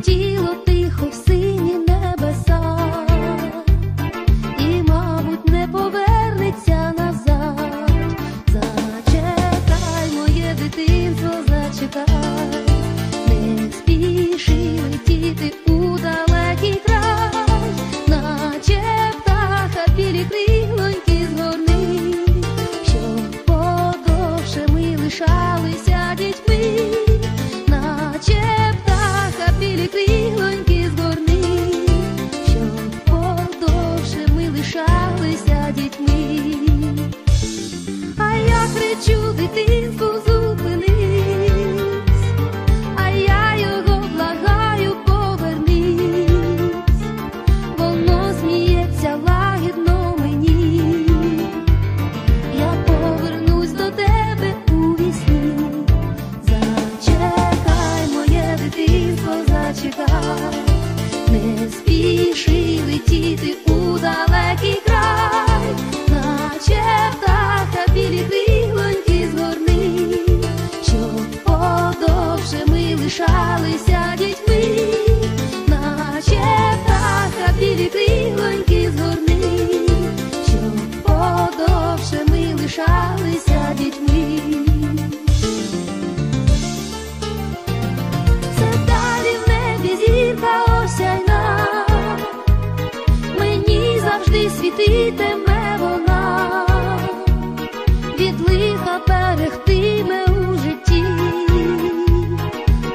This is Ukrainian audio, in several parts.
crocodilo you be thankful світитиме вона, від лиха берегтиме у житті,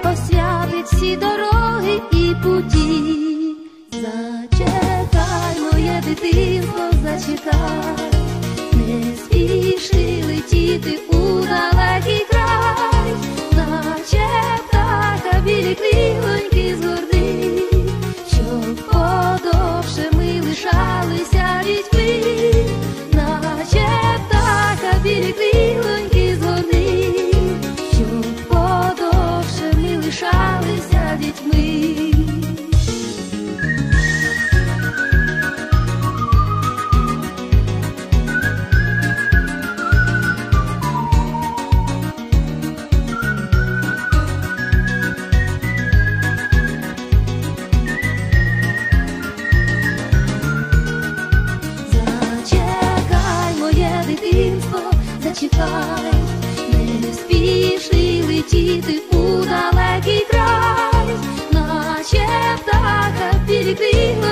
освятить всі дороги і путі. Зачекай, моє дитинство, зачекай, не спіши летіти у далекий край, птаха білі крилоньки згорни, щоб зачекай, не спіши летіти у далекий край, наче птаха білі крила